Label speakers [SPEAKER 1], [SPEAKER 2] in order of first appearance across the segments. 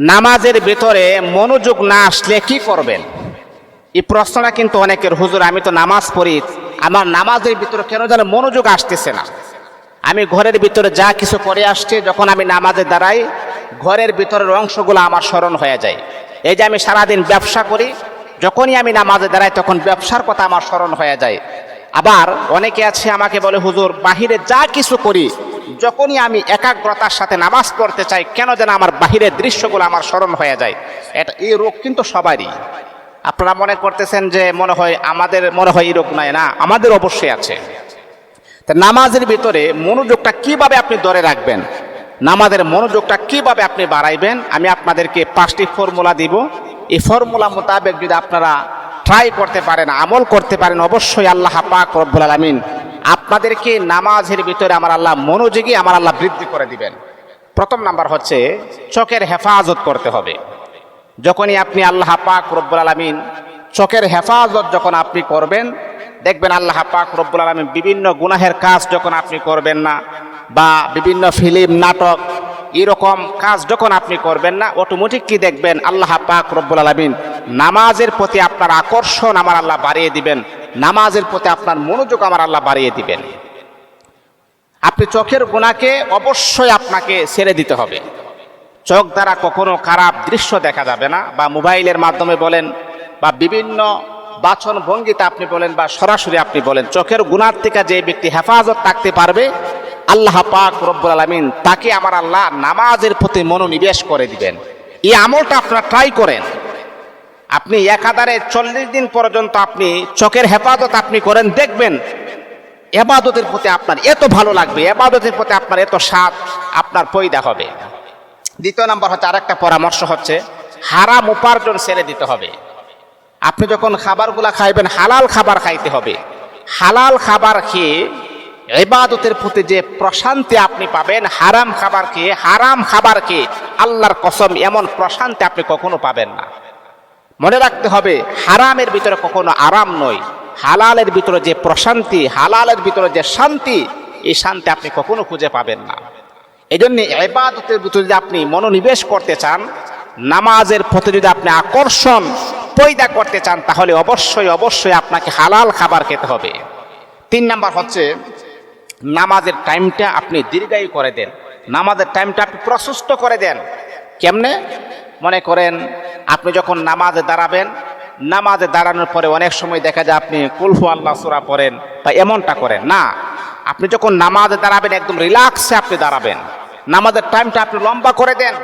[SPEAKER 1] নামাজের ভিতরে মনোযোগ না আসলে কি করবেন? এই প্রশ্নটা কিন্তু অনেকের, হুজুর, আমি তো নামাজ পড়ি, আমার নামাজের ভিতরে কেন যেন মনোযোগ আসতেছে না? আমি ঘরের ভিতরে যা কিছু করে আসছি, যখন আমি নামাজে দাঁড়াই, ঘরের ভিতরের অংশগুলো আমার স্মরণ হয়ে যায়। এই যে আমি সারাদিন ব্যবসা করি, যখনই আমি নামাজে দাঁড়াই, তখন ব্যবসার কথা আমার স্মরণ হয়ে যায়। আবার অনেকে আছে আমাকে বলে, হুজুর, বাহিরে যা কিছু করি যখনই আমি একাগ্রতার সাথে নামাজ পড়তে চাই, কেন যেন আমার বাহিরের দৃশ্যগুলো আমার স্মরণ হয়ে যায়। এটা, এই রোগ কিন্তু সবারই। আপনারা মনে করতেছেন যে মনে হয় আমাদের, মনে হয় এই রোগ নাই, না, আমাদের অবশ্যই আছে। তা নামাজের ভিতরে মনোযোগটা কীভাবে আপনি ধরে রাখবেন? নামাজের মনোযোগটা কীভাবে আপনি বাড়াইবেন? আমি আপনাদেরকে পাঁচটি ফর্মুলা দিব। এই ফর্মুলা মোতাবেক যদি আপনারা ট্রাই করতে পারেন, আমল করতে পারেন, অবশ্যই আল্লাহ পাক রব্বুল আলমিন আপনাদেরকে নামাজের ভিতরে আমার আল্লাহ মনোযোগী, আমার আল্লাহ বৃদ্ধি করে দিবেন। প্রথম নাম্বার হচ্ছে চোখের হেফাজত করতে হবে। যখনই আপনি আল্লাহ পাক রব্বুল আলমিন চোখের হেফাজত যখন আপনি করবেন, দেখবেন আল্লাহ পাক রব্বুল আলমিন বিভিন্ন গুনাহের কাজ যখন আপনি করবেন না, বা বিভিন্ন ফিল্ম, নাটক, এরকম কাজ যখন আপনি করবেন না অটোমেটিক কি দেখবেন আল্লাহ পাক রব্বুল আলমিন নামাজের প্রতি আপনার আকর্ষণ আমার আল্লাহ বাড়িয়ে দিবেন, নামাজের প্রতি আপনার মনোযোগ আমার আল্লাহ বাড়িয়ে দিবেন। আপনি চোখের গুণাকে অবশ্যই আপনাকে ছেড়ে দিতে হবে। চোখ দ্বারা কখনো খারাপ দৃশ্য দেখা যাবে না, বা মোবাইলের মাধ্যমে বলেন, বা বিভিন্ন বাচন ভঙ্গিতে আপনি বলেন, বা সরাসরি আপনি বলেন, চোখের গুণার থেকে যে ব্যক্তি হেফাজত থাকতে পারবে, আল্লাহ পাক রব্বুল আলমিন তাকে আমার আল্লাহ নামাজের প্রতি মনোনিবেশ করে দিবেন। এই আমলটা আপনারা ট্রাই করেন। আপনি একাধারে চল্লিশ দিন পর্যন্ত আপনি চোখের হেফাজত আপনি করেন, দেখবেন এবাদতের প্রতি আপনার এত ভালো লাগবে, এবাদতের প্রতি আপনার এত স্বাদ আপনার পয়দা হবে। দ্বিতীয় নম্বর হচ্ছে আরেকটা পরামর্শ হচ্ছে, হারাম উপার্জন ছেড়ে দিতে হবে। আপনি যখন খাবারগুলা খাইবেন, হালাল খাবার খাইতে হবে। হালাল খাবার খেয়ে এবাদতের প্রতি যে প্রশান্তি আপনি পাবেন, হারাম খাবার খেয়ে, হারাম খাবার খেয়ে আল্লাহর কসম এমন প্রশান্তি আপনি কখনো পাবেন না। মনে রাখতে হবে, হারামের ভিতরে কখনো আরাম নয়। হালালের ভিতরে যে প্রশান্তি, হালালের ভিতরে যে শান্তি, এই শান্তি আপনি কখনো খুঁজে পাবেন না। এই জন্য এবাদতের ভিতরে যদি আপনি মনোনিবেশ করতে চান, নামাজের প্রতি যদি আপনি আকর্ষণ পয়দা করতে চান, তাহলে অবশ্যই অবশ্যই আপনাকে হালাল খাবার খেতে হবে। তিন নাম্বার হচ্ছে, নামাজের টাইমটা আপনি দীর্ঘায়ু করে দেন। নামাজের টাইমটা আপনি প্রশস্ত করে দেন। কেমনে? মনে করেন আপনি যখন নামাজে দাঁড়াবেন, নামাজে দাঁড়ানোর পরে অনেক সময় দেখা যায় আপনি কুলফু আল্লাহ সুরা পড়েন বা এমনটা করেন। না, আপনি যখন নামাজে দাঁড়াবেন, একদম রিল্যাক্সে আপনি দাঁড়াবেন। নামাজের টাইমটা আপনি লম্বা করে দেন।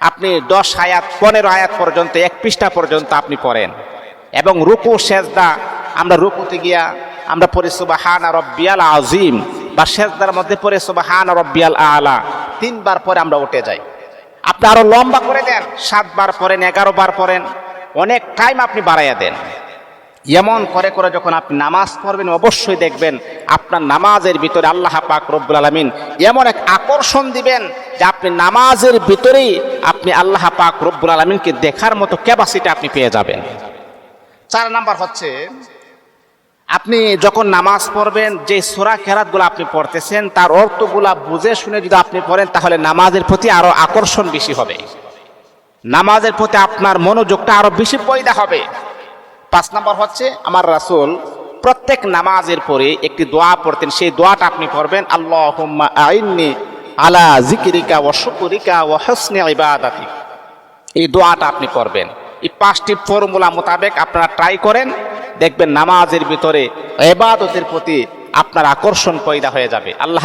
[SPEAKER 1] আপনি দশ আয়াত, পনেরো আয়াত পর্যন্ত, এক পৃষ্ঠা পর্যন্ত আপনি পড়েন। এবং রুকু, সেজদা, আমরা রুকুতে গিয়া, আমরা পড়ি সুবাহান রব্বিয়াল আজিম বা সেজদার মধ্যে পড়ে সুবাহান রব্বিয়াল আলা, তিনবার পরে আমরা উঠে যাই। আপনি আরও লম্বা করে দেন, সাতবার পড়েন এগারো বার পড়েন অনেক টাইম আপনি বাড়াইয়া দেন। এমন করে করে যখন আপনি নামাজ পড়বেন, অবশ্যই দেখবেন আপনার নামাজের ভিতরে আল্লাহ পাক রব্বুল আলমিন এমন এক আকর্ষণ দিবেন যে আপনি নামাজের ভিতরেই আপনি আল্লাহ পাক রব্বুল আলমিনকে দেখার মতো ক্যাপাসিটি আপনি পেয়ে যাবেন। চার নাম্বার হচ্ছে আপনি যখন নামাজ পড়বেন, যে সোরা কেরাতগুলো আপনি পড়তেছেন, তার অর্থগুলা বুঝে শুনে যদি আপনি পড়েন, তাহলে নামাজের প্রতি আরও আকর্ষণ বেশি হবে। নামাজের প্রতি আপনার মনোযোগটা আরও বেশি পয়দা হবে। পাঁচ নম্বর হচ্ছে, আমার রাসুল প্রত্যেক নামাজের পরে একটি দোয়া পড়তেন। সেই দোয়াটা আপনি পড়বেন আল্লাহ আইননি আলা জিকিরিকা ও শুকুরিকা ও হসনে এই দোয়াটা আপনি করবেন এই পাঁচটি ফর্মুলা মোতাবেক আপনারা ট্রাই করেন। দেখবেন নামাজের ভিতরে এবাদতের প্রতি আপনার আকর্ষণ পয়দা হয়ে যাবে। আল্লাহ